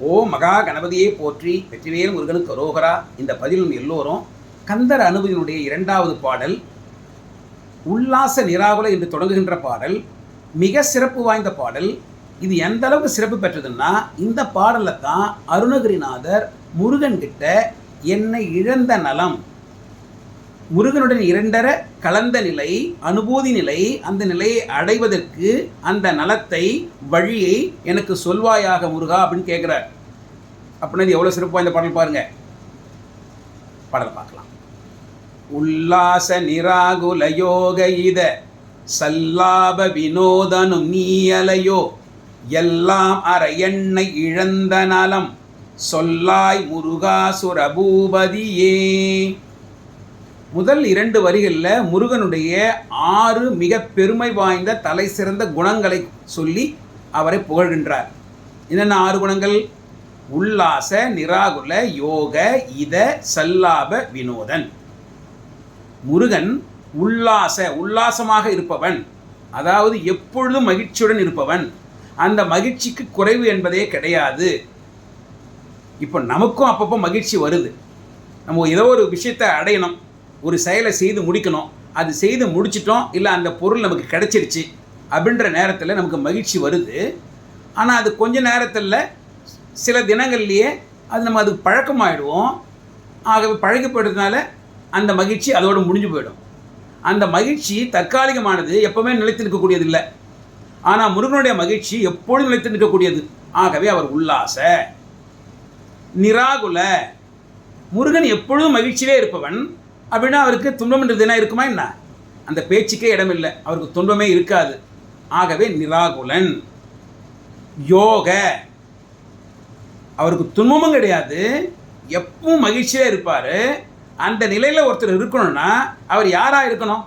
ஓ மகா கணபதியை போற்றி வெற்றிவேல் முருகனுக்கு ரோகரா இந்த பதிலும் எல்லோரும் கந்தர் அனுபவியினுடைய இரண்டாவது பாடல் உல்லாச நிராகுல என்று தொடங்குகின்ற பாடல் மிக சிறப்பு வாய்ந்த பாடல். இது எந்த அளவுக்கு சிறப்பு பெற்றதுன்னா இந்த பாடலில் தான் அருணகிரிநாதர் முருகன்கிட்ட என்னை இழந்த நலம் முருகனுடன் இரண்டர கலந்த நிலை அனுபூதி நிலை அந்த நிலையை அடைவதற்கு அந்த நலத்தை வழியை எனக்கு சொல்வாயாக முருகா அப்படின்னு கேட்குறார் அப்படின்னா இது எவ்வளோ சிறப்பாக இந்த பாடல் பாருங்க. பாடலை பார்க்கலாம். உல்லாச நிராகுல யோக இத சல்லாப வினோதனும் நீயலையோ எல்லாம் அற எண்ணெய் இழந்த நலம் சொல்லாய் முருகா பூபதியே முதல் இரண்டு வரிகளில் முருகனுடைய ஆறு மிக பெருமை வாய்ந்த தலை சிறந்த குணங்களை சொல்லி அவரை புகழ்கின்றார். என்னென்ன ஆறு குணங்கள்? உல்லாச நிராகுல யோக இத சல்லாப வினோதன். முருகன் உல்லாச உல்லாசமாக இருப்பவன். அதாவது எப்பொழுதும் மகிழ்ச்சியுடன் இருப்பவன். அந்த மகிழ்ச்சிக்கு குறைவு என்பதே கிடையாது. இப்போ நமக்கும் அப்பப்போ மகிழ்ச்சி வருது. நம்ம ஏதோ ஒரு விஷயத்தை அடையணும். ஒரு செயலை செய்து முடிக்கணும். அது செய்து முடிச்சிட்டோம். இல்லை அந்த பொருள் நமக்கு கிடைச்சிருச்சு அப்படின்ற நேரத்தில் நமக்கு மகிழ்ச்சி வருது. ஆனால் அது கொஞ்ச நேரத்தில் சில தினங்கள்லேயே அது நம்ம அதுக்கு பழக்கமாயிடுவோம். ஆகவே பழக்கப்படுறதுனால அந்த மகிழ்ச்சி அதோடு முடிஞ்சு போயிடும். அந்த மகிழ்ச்சி தற்காலிகமானது எப்பவுமே நிலைத்து நிற்கக்கூடியது இல்லை ஆனால் முருகனுடைய மகிழ்ச்சி எப்பொழுதும் நிலைத்து நிற்கக்கூடியது. ஆகவே அவர் உல்லாச. நிராகுல. முருகன் எப்பொழுதும் மகிழ்ச்சியிலே இருப்பவன். அப்படின்னா அவருக்கு துன்பம்ன்றது என்ன இருக்குமா என்ன? அந்த பேச்சுக்கே இடமில்லை. அவருக்கு துன்பமே இருக்காது. ஆகவே நிராகுலன் யோக அவருக்கு துன்பமும் கிடையாது. எப்பவும் மகிழ்ச்சியாக இருப்பார். அந்த நிலையில் ஒருத்தர் இருக்கணும்னா அவர் யாராக இருக்கணும்?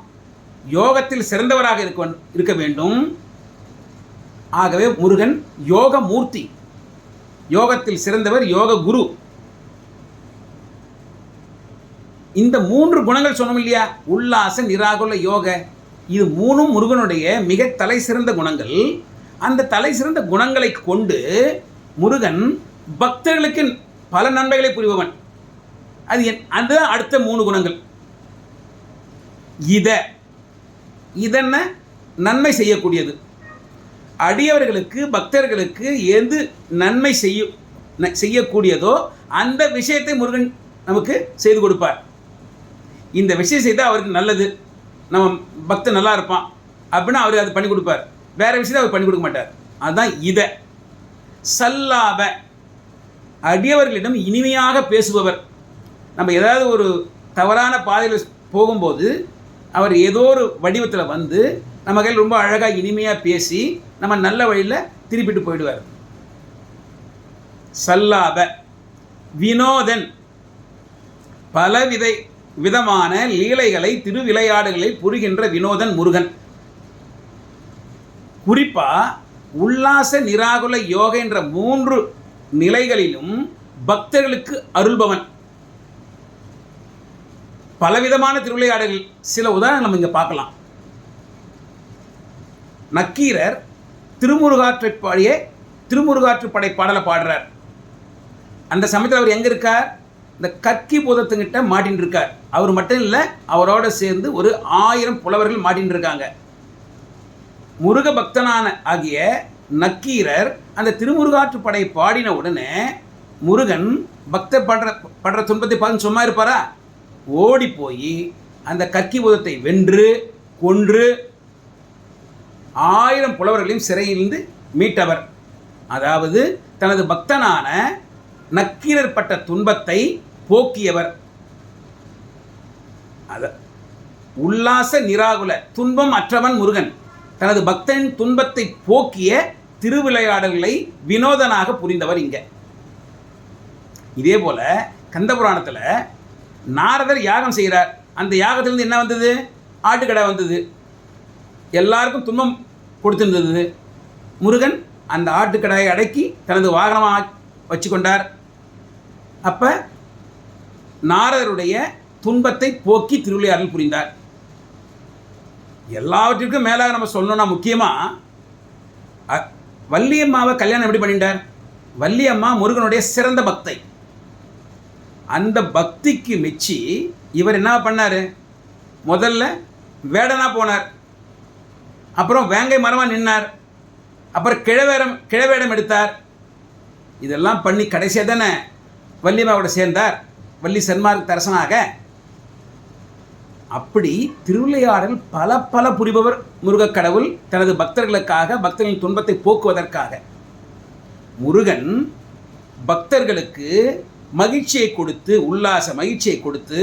யோகத்தில் சிறந்தவராக இருக்க இருக்க வேண்டும். ஆகவே முருகன் யோக மூர்த்தி யோகத்தில் சிறந்தவர் யோக குரு. இந்த மூன்று குணங்கள் சொன்னோம் இல்லையா? உல்லாச நிராகுல யோக. இது மூணும் முருகனுடைய மிக தலை சிறந்த குணங்கள். அந்த தலை சிறந்த குணங்களை கொண்டு முருகன் பக்தர்களுக்கு பல நன்மைகளை புரிபவன். அது என் அதுதான் அடுத்த மூணு குணங்கள். இத இதென்ன? நன்மை செய்யக்கூடியது. அடியவர்களுக்கு பக்தர்களுக்கு எது நன்மை செய்யும் ந- செய்யக்கூடியதோ அந்த விஷயத்தை முருகன் நமக்கு செய்து கொடுப்பார். இந்த விஷயம் செய்தால் அவருக்கு நல்லது. நம்ம பக்தன் நல்லா இருப்பான். அப்படின்னா அவர் அது பண்ணி கொடுப்பார். வேற விஷயத்தை அவர் பண்ணி கொடுக்க மாட்டார். அதுதான் இதை. சல்லாப. அடியவர்களிடம் இனிமையாக பேசுபவர். நம்ம ஏதாவது ஒரு தவறான பாதையில் போகும்போது அவர் ஏதோ ஒரு வடிவத்தில் வந்து நம்ம கையில் ரொம்ப அழகாக இனிமையாக பேசி நம்ம நல்ல வழியில் திருப்பிட்டு போயிடுவார். சல்லாப. வினோதன். பலவிதை. விதமான லீலைகளை திருவிளையாடுகளில் புரிகின்ற வினோதன் முருகன். குறிப்பா உல்லாச நிராகுல யோக என்ற மூன்று நிலைகளிலும் பக்தர்களுக்கு அருள்பவன். பலவிதமான திருவிளையாடுகள் சில உதாரணம் நம்ம இங்கே பார்க்கலாம். நக்கீரர் திருமுருகாற்றை பாடிய திருமுருகாற்று படை பாடலை பாடுறார். அந்த சமயத்தில் அவர் எங்கே இருக்கார்? இந்த கற்கி பூதத்துங்கிட்ட மாட்டின்னு இருக்கார் அவர் மட்டும் இல்லை அவரோட சேர்ந்து ஒரு ஆயிரம் புலவர்கள் மாட்டின்னு இருக்காங்க முருக பக்தனான ஆகிய நக்கீரர் அந்த திருமுருகாற்று படை பாடின உடனே முருகன் பக்தர் படுற படுற துன்பத்தை பார்த்து சும்மா இருப்பாரா ஓடி போய் அந்த கற்கி பூதத்தை வென்று கொன்று ஆயிரம் புலவர்களையும் சிறையிலிருந்து மீட்டவர். அதாவது தனது பக்தனான நக்கீரர் பட்ட துன்பத்தை போக்கியவர். அத உல்லாச நிராகுல துன்பம் அற்றவன் முருகன். தனது பக்தனின் துன்பத்தை போக்கிய திருவிளையாடல்களை வினோதனாக புரிந்தவர் இங்க. இதே போல கந்தபுராணத்தில் நாரதர் யாகம் செய்கிறார். அந்த யாகத்திலிருந்து என்ன வந்தது? ஆட்டுக்கடை வந்தது. எல்லாருக்கும் துன்பம் கொடுத்திருந்தது. முருகன் அந்த ஆட்டுக்கடையை அடக்கி தனது வாகனமாக வச்சுக்கொண்டார். அப்போ நாரதருடைய துன்பத்தை போக்கி திருவிளையாடல் புரிந்தார். எல்லாவற்றிற்கும் மேலாக நம்ம சொல்லணும்னா முக்கியமாக வள்ளியம்மாவை கல்யாணம் எப்படி பண்ணிட்டார்? வள்ளியம்மா முருகனுடைய சிறந்த பக்தை. அந்த பக்திக்கு மெச்சி இவர் என்ன பண்ணார்? முதல்ல வேடனா போனார். அப்புறம் வேங்கை மரமாக நின்னார். அப்புறம் கிழவேடம் கிழவேடம் எடுத்தார். இதெல்லாம் பண்ணி கடைசியாக தானே வள்ளியம்மாவோட சேர்ந்தார். வள்ளி சென்மார்க் தரசனாக. அப்படி திருவிளையாடல் பல பல புரிபவர் முருகக் கடவுள் தனது பக்தர்களுக்காக பக்தர்களின் துன்பத்தை போக்குவதற்காக. முருகன் பக்தர்களுக்கு மகிழ்ச்சியை கொடுத்து உல்லாச மகிழ்ச்சியை கொடுத்து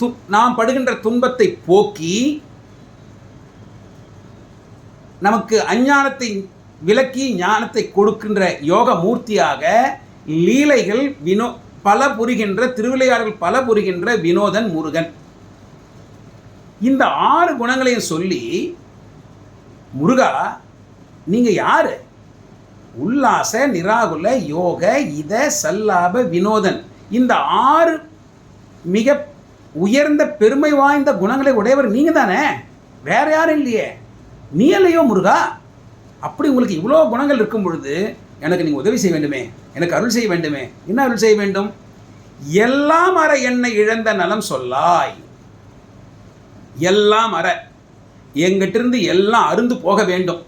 து நாம் படுகின்ற துன்பத்தை போக்கி நமக்கு அஞ்ஞானத்தை விலக்கி ஞானத்தை கொடுக்கின்ற யோக மூர்த்தியாக லீலைகள் வினோ பல புரிகின்ற திருவிளையாடல் பல புரிகின்ற வினோதன் முருகன். இந்த ஆறு குணங்களையும் சொல்லி முருகா நீங்கள் யார்? உல்லாச நிராகுல யோக இத சல்லாப வினோதன். இந்த ஆறு மிக உயர்ந்த பெருமை வாய்ந்த குணங்களை உடையவர் நீங்கள் தானே? வேற யாரும் இல்லையே. நீ இல்லையோ முருகா? அப்படி உங்களுக்கு இவ்வளோ குணங்கள் இருக்கும் பொழுது எனக்கு நீங்கள் உதவி செய்ய வேண்டுமே. எனக்கு அருள் செய்ய வேண்டுமே. என்ன அருள் செய்ய வேண்டும்? எல்லாம் அற என்னை இழந்த நலம் சொல்லாய். எல்லாம் அற. எங்கிட்டிருந்து எல்லாம் அருந்து போக வேண்டும்.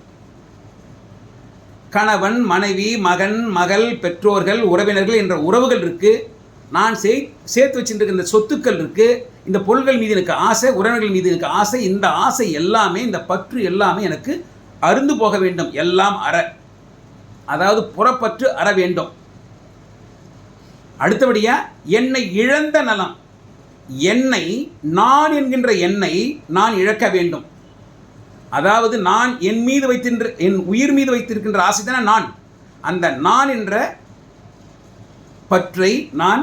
கணவன் மனைவி மகன் மகள் பெற்றோர்கள் உறவினர்கள் என்ற உறவுகள் இருக்கு. நான் சே சேர்த்து வச்சுருக்க இந்த சொத்துக்கள் இருக்கு. இந்த பொருள்கள் மீது எனக்கு ஆசை உறவினர்கள் மீது எனக்கு ஆசை. இந்த ஆசை எல்லாமே இந்த பற்று எல்லாமே எனக்கு அருந்து போக வேண்டும். எல்லாம் அற. அதாவது புறப்பற்று அற வேண்டும். அடுத்தபடியாக என்னை இழந்த நலம். என்னை நான் என்கின்ற என்னை நான் இழக்க வேண்டும். அதாவது நான் என் மீது வைத்திருக்கின்ற என் உயிர் மீது வைத்திருக்கின்ற ஆசை தானே நான். அந்த நான் என்ற பற்றை நான்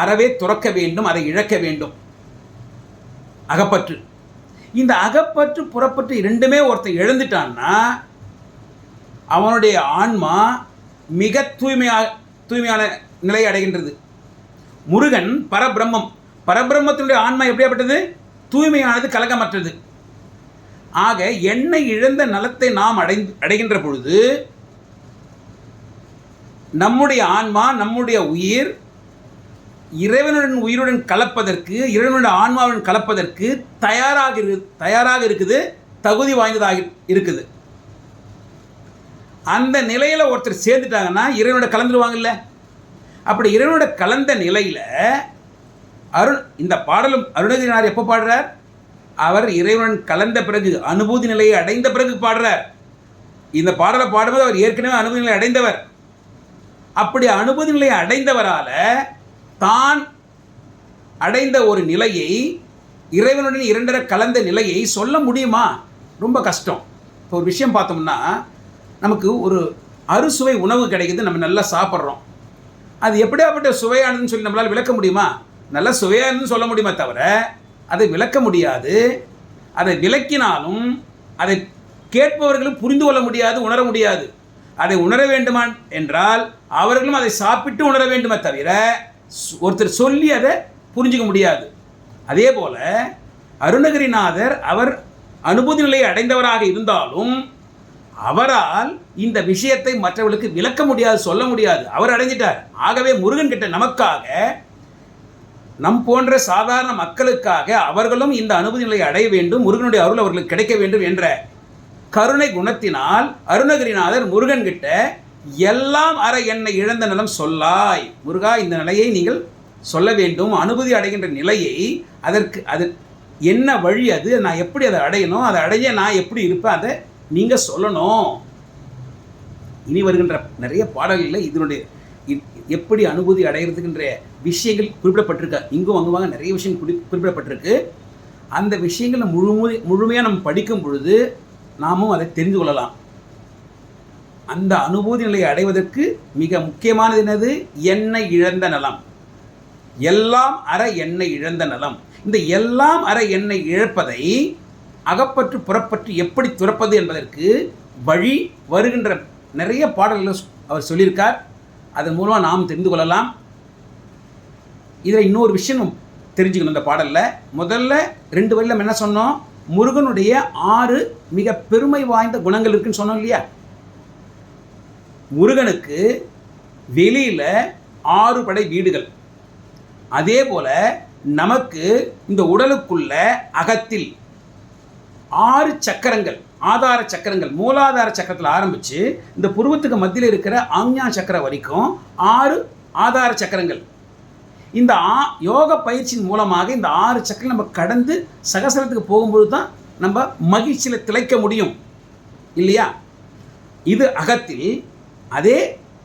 அறவே துறக்க வேண்டும் அதை இழக்க வேண்டும். அகப்பற்று. இந்த அகப்பற்று புறப்பற்று இரண்டுமே ஒருத்தன் இழந்துட்டான்னா அவனுடைய ஆன்மா மிக தூய்மையாக தூய்மையான நிலை அடைகின்றது. முருகன் பரபிரம்மம். பரபிரம்மத்தினுடைய ஆன்மா எப்படியாப்பட்டது? தூய்மையானது கலகமற்றது. ஆக என்னை இழந்த நலத்தை நாம் அடை அடைகின்ற பொழுது நம்முடைய ஆன்மா நம்முடைய உயிர் இறைவனுடன் உயிருடன் கலப்பதற்கு இறைவனுடைய ஆன்மாவுடன் கலப்பதற்கு தயாராக இரு தயாராக இருக்குது தகுதி வாய்ந்ததாக இருக்குது. அந்த நிலையில் ஒருத்தர் சேர்ந்துட்டாங்கன்னா இறைவனோட கலந்துருவாங்கல்ல. அப்படி இறைவனோட கலந்த நிலையில் அருண் இந்த பாடலும் அருணகிரினார் எப்போ பாடுறார்? அவர் இறைவன் கலந்த பிறகு அனுபூதி நிலையை அடைந்த பிறகு பாடுறார். இந்த பாடலை பாடும்போது அவர் ஏற்கனவே அனுபூதி நிலையை அடைந்தவர். அப்படி அனுபூதி நிலையை அடைந்தவரால் தான் அடைந்த ஒரு நிலையை இறைவனுடன் இரண்டரை கலந்த நிலையை சொல்ல முடியுமா? ரொம்ப கஷ்டம். இப்போ ஒரு விஷயம் பார்த்தோம்னா நமக்கு ஒரு அறுசுவை உணவு கிடைக்குது நம்ம நல்லா சாப்பிட்றோம். அது எப்படியாப்பட்ட சுவையானதுன்னு சொல்லி நம்மளால் விளக்க முடியுமா? நல்ல சுவையானதுன்னு சொல்ல முடியுமே தவிர அதை விளக்க முடியாது. அதை விளக்கினாலும் அதை கேட்பவர்களும் புரிந்து கொள்ள முடியாது உணர முடியாது. அதை உணர வேண்டுமா என்றால் அவர்களும் அதை சாப்பிட்டு உணர வேண்டுமே தவிர ஒருத்தர் சொல்லி அதை புரிஞ்சுக்க முடியாது. அதே போல அருணகிரிநாதர் அவர் அனுபூதி நிலையை அடைந்தவராக இருந்தாலும் அவரால் இந்த விஷயத்தை மற்றவர்களுக்கு விளக்க முடியாது சொல்ல முடியாது. அவர் அடைஞ்சிட்டார். ஆகவே முருகன் கிட்ட நமக்காக நம் போன்ற சாதாரண மக்களுக்காக அவர்களும் இந்த அனுபூதி நிலையை அடைய வேண்டும் முருகனுடைய அருள் அவர்களுக்கு கிடைக்க வேண்டும் என்ற கருணை குணத்தினால் அருணகிரிநாதர் முருகன் கிட்ட எல்லாம் அற என்னை இழந்த நிலம் சொல்லாய். முருகா இந்த நிலையை நீங்கள் சொல்ல வேண்டும். அனுபூதி அடைகின்ற நிலையை அதற்கு அது என்ன வழி அது? நான் எப்படி அதை அடையணும்? அதை அடைய நான் எப்படி இருப்பேன்? அதை நீங்கள் சொல்லணும். இனி வருகின்ற நிறைய பாடல்களில் இதனுடைய எப்படி அனுபூதி அடைகிறதுக்குன்ற விஷயங்கள் குறிப்பிடப்பட்டிருக்க. இங்கும் அங்குவாங்க நிறைய விஷயம் குறி குறிப்பிடப்பட்டிருக்கு. அந்த விஷயங்களை முழுமை முழுமையாக நம்ம படிக்கும் பொழுது நாமும் அதை தெரிந்து கொள்ளலாம். அந்த அனுபூதி நிலையை அடைவதற்கு மிக முக்கியமானது என்னது? எண்ணெய் இழந்த நலம். எல்லாம் அற எண்ணெய் இழந்த நலம். இந்த எல்லாம் அற எண்ணெய் இழப்பதை அகப்பற்று புறப்பற்று எப்படி துறப்பது என்பதற்கு வழி வருகின்ற நிறைய பாடல்கள் அவர் சொல்லியிருக்கார். அதன் மூலமாக நாம் தெரிந்து கொள்ளலாம். இதில் இன்னொரு விஷயம் தெரிஞ்சுக்கணும் இந்த பாடலில். முதல்ல ரெண்டு வழியில் என்ன சொன்னோம்? முருகனுடைய ஆறு மிக பெருமை வாய்ந்த குணங்கள் இருக்குன்னு சொன்னோம் இல்லையா? முருகனுக்கு வெளியில் ஆறு படை வீடுகள். அதே போல் நமக்கு இந்த உடலுக்குள்ள அகத்தில் ஆறு சக்கரங்கள் ஆதார சக்கரங்கள் மூலாதார சக்கரத்தில் ஆரம்பித்து இந்த புருவத்துக்கு மத்தியில் இருக்கிற ஆஞ்ஞா சக்கரம் வரைக்கும் ஆறு ஆதார சக்கரங்கள். இந்த ஆ யோக பயிற்சியின் மூலமாக இந்த ஆறு சக்கரம் நம்ம கடந்து சகசரத்துக்கு போகும்பொழுது தான் நம்ம மகிழ்ச்சியில் திளைக்க முடியும். இல்லையா? இது அகத்தில் அதே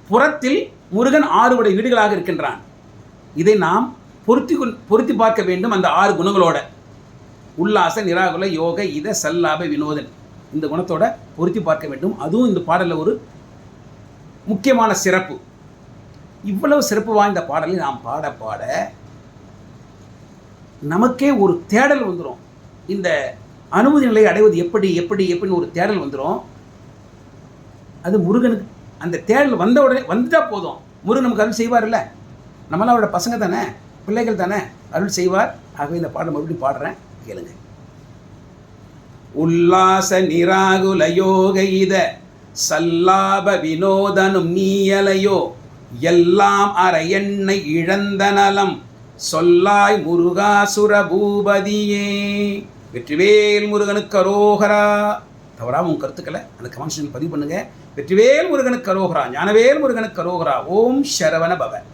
புறத்தில் முருகன் ஆறு உடைய வீடுகளாக இருக்கின்றான். இதை நாம் பொருத்தி பொருத்தி பார்க்க வேண்டும் அந்த ஆறு குணங்களோட. உல்லாச நிராகுல யோக இத சல்லாப வினோதன் இந்த குணத்தோட பொருத்தி பார்க்க வேண்டும். அதுவும் இந்த பாடலில் ஒரு முக்கியமான சிறப்பு. இவ்வளவு சிறப்பு வாய்ந்த பாடலை நாம் பாட பாட நமக்கே ஒரு தேடல் வந்துடும் இந்த அனுமதி நிலையை அடைவது எப்படி எப்படி எப்படின்னு ஒரு தேடல் வந்துடும் அது முருகனுக்கு அந்த தேடல் வந்த உடனே வந்துட்டால் போதும். முருகன் நமக்கு அருள் செய்வார்ல நம்மளாம் அவரோட பசங்க தானே பிள்ளைகள் தானே அருள் செய்வார். ஆகவே இந்த பாடல் மறுபடியும் பாடுறேன். கேளுங்க. உல்லாச நிராகுல யோக இத சல்லாப வினோதனும் நீயலையோ எல்லாம் அற எண்ணை இழந்த நலம் சொல்லாய் முருகாசுர பூபதியே. வெற்றிவேல் முருகனுக்கு அரோகரா. தவறாம உன் கருத்துக்களை அந்த கமெண்ட்ஸ் பதிவு பண்ணுங்க. வெற்றிவேல் முருகனுக்கு அரோகரா ஞானவேல் முருகனுக்கு அரோகரா. ஓம் சரவண பவன்